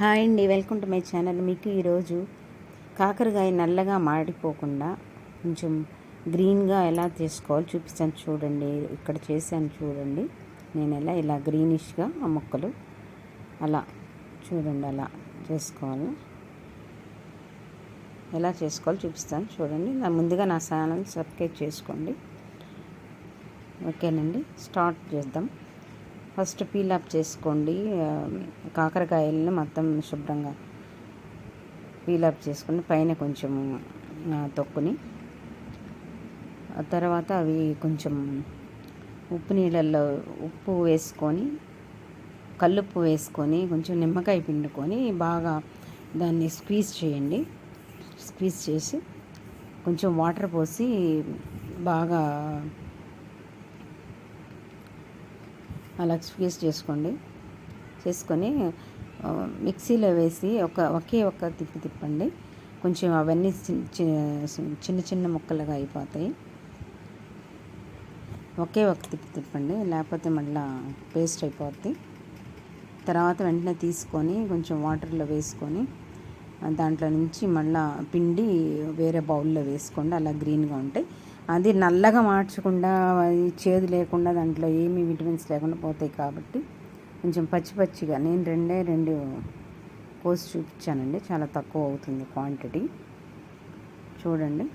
Hi అండి welcome to my channel. మీకు ఈరోజు కాకరకాయ నల్లగా మాడిపోకుండా కొంచెం గ్రీన్గా ఎలా చేసుకోవాలో చూపిస్తాను చూడండి. ఇక్కడ చేశాను చూడండి. నేను ఎలా ఇలా గ్రీనిష్గా ఆ మొక్కలు అలా చూడండి అలా చేసుకోవాలి. ఎలా చేసుకోవాలో చూపిస్తాను చూడండి. నా ముందుగా నా ఛానల్ సబ్స్క్రైబ్ చేసుకోండి. ఓకేనండి స్టార్ట్ చేద్దాం. ఫస్ట్ పీల్ అప్ చేసుకోండి. కాకరకాయలని కాకరకాయలను మొత్తం శుభ్రంగా పీల్ అప్ చేసుకుని పైన కొంచెం తొక్కుని తర్వాత అవి కొంచెం ఉప్పు నీళ్ళల్లో ఉప్పు వేసుకొని కల్లుప్పు వేసుకొని కొంచెం నిమ్మకాయ పిండుకొని బాగా దాన్ని స్క్వీజ్ చేయండి. స్క్వీజ్ చేసి కొంచెం వాటర్ పోసి బాగా అలా స్క్వీజ్ చేసుకోండి. చేసుకొని మిక్సీలో వేసి ఒక ఒకే ఒక్క తిప్పి తిప్పండి. కొంచెం అవన్నీ చిన్న చిన్న ముక్కలుగా అయిపోతాయి. ఒకే ఒక తిప్పి తిప్పండి. లేకపోతే మళ్ళీ పేస్ట్ అయిపోద్ది. తర్వాత వెంటనే తీసుకొని కొంచెం వాటర్లో వేసుకొని దాంట్లో నుంచి మళ్ళీ పిండి వేరే బౌల్లో వేసుకోండి. అలా గ్రీన్గా ఉంటాయి అది నల్లగా మార్చకుండా చేదు లేకుండా దాంట్లో ఏమీ విటమిన్స్ లేకుండా పోతాయి కాబట్టి కొంచెం పచ్చి పచ్చిగా నేను రెండే రెండు కోసి చూపించానండి. చాలా తక్కువ అవుతుంది క్వాంటిటీ. చూడండి.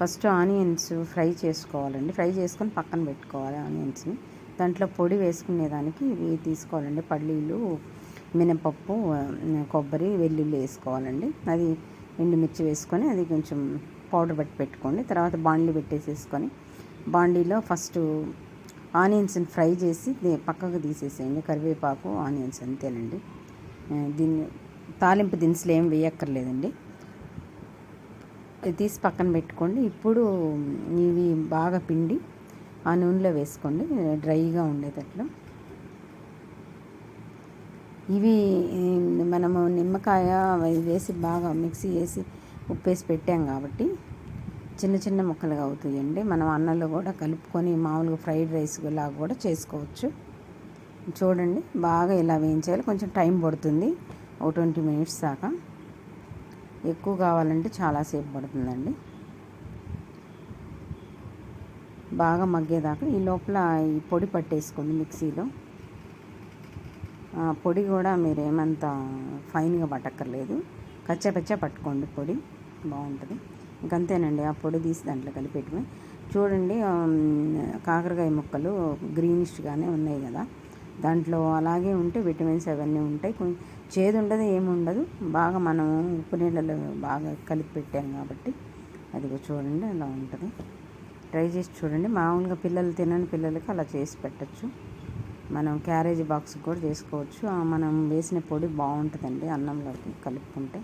ఫస్ట్ ఆనియన్స్ ఫ్రై చేసుకోవాలండి. ఫ్రై చేసుకొని పక్కన పెట్టుకోవాలి ఆనియన్స్ని. దాంట్లో పొడి వేసుకునేదానికి ఇవి తీసుకోవాలండి. పల్లీలు మినపప్పు కొబ్బరి వెల్లుల్లి వేసుకోవాలండి. అది ఎండుమిర్చి వేసుకొని అది కొంచెం పౌడర్ పెట్టి పెట్టుకోండి. తర్వాత బాండ్లీ పెట్టేసేసుకొని బాండీలో ఫస్ట్ ఆనియన్స్ని ఫ్రై చేసి పక్కకు తీసేసేయండి. కరివేపాకు ఆనియన్స్ అంతేనండి. దీన్ని తాలింపు దినుసులు ఏం వేయక్కర్లేదండి. తీసి పక్కన పెట్టుకోండి. ఇప్పుడు ఇవి బాగా పిండి ఆ నూనెలో వేసుకోండి. డ్రైగా ఉండేటట్లు. ఇవి మనము నిమ్మకాయ అవి వేసి బాగా మిక్సీ చేసి ఉప్పు వేసి పెట్టాం కాబట్టి చిన్న చిన్న ముక్కలుగా అవుతాయండి. మనం అన్నంలో కూడా కలుపుకొని మామూలుగా ఫ్రైడ్ రైస్ లాగా కూడా చేసుకోవచ్చు. చూడండి బాగా ఇలా వేయించాలి కొంచెం టైం పడుతుంది. ఒక ట్వంటీ మినిట్స్ దాకా. ఎక్కువ కావాలంటే చాలాసేపు పడుతుందండి. బాగా మగ్గేదాకా ఈ లోపల ఈ పొడి పట్టేసుకోండి మిక్సీలో. పొడి కూడా మీరు ఏమంత ఫైన్గా పట్టక్కర్లేదు. కచ్చపచ్చ పట్టుకోండి పొడి. బాగుంటుంది. ఇంకంతేనండి ఆ పొడి తీసి దాంట్లో కలిపెట్టుకుని చూడండి కాకరకాయ ముక్కలు గ్రీనిష్గానే ఉన్నాయి కదా. దాంట్లో అలాగే ఉంటే విటమిన్స్ అవన్నీ ఉంటాయి. కొంచెం చేదు ఉండదు ఏముండదు. బాగా మనం ఉప్పు నీళ్ళలో బాగా కలిపి పెట్టాం కాబట్టి అది చూడండి అలా ఉంటుంది. ట్రై చేసి చూడండి. మామూలుగా పిల్లలు తినని పిల్లలకి అలా చేసి పెట్టచ్చు. మనం క్యారేజ్ బాక్స్ కూడా చేసుకోవచ్చు. మనం వేసిన పొడి బాగుంటుందండి అన్నంలోకి కలుపుకుంటే.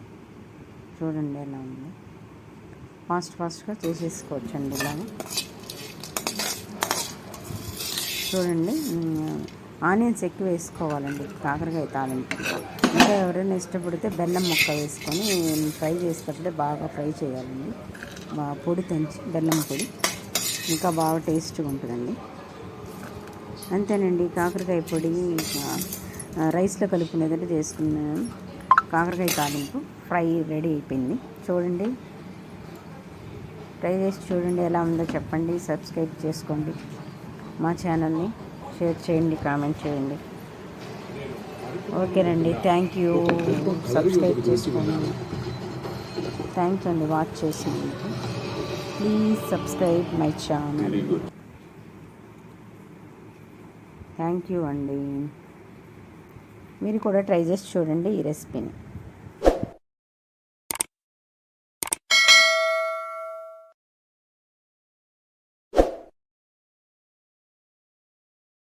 చూడండి ఎలా ఉంది. ఫాస్ట్ ఫాస్ట్గా చేసేసుకోవచ్చండి ఇలా ఇలాగా. చూడండి ఆనియన్స్ ఎక్కువ వేసుకోవాలండి కాకరకాయ తాలింపు. ఇంకా ఎవరైనా ఇష్టపడితే బెల్లం ముక్క వేసుకొని ఫ్రై చేసేటప్పుడే బాగా ఫ్రై చేయాలండి. పొడి తంచి బెల్లం పొడి. ఇంకా బాగా టేస్ట్గా ఉంటుందండి. అంతేనండి కాకరకాయ పొడి రైస్లో కలుపుకునేదంటే చేసుకున్నాను. కాకరకాయ తాలింపు ఫ్రై రెడీ అయిపోయింది. చూడండి ట్రై చేసి చూడండి ఎలా ఉందో చెప్పండి సబ్స్క్రైబ్ చేసుకోండి. మా ఛానల్ని షేర్ చేయండి కామెంట్ చేయండి. ఓకేనండి థ్యాంక్ యూ సబ్స్క్రైబ్ చేసుకోండి. థ్యాంక్స్ అండి వాచ్ చేసినందుకు. Please subscribe my channel thank you అండి. మీరు కూడా ట్రై చేసి చూడండి ఈ రెసిపీని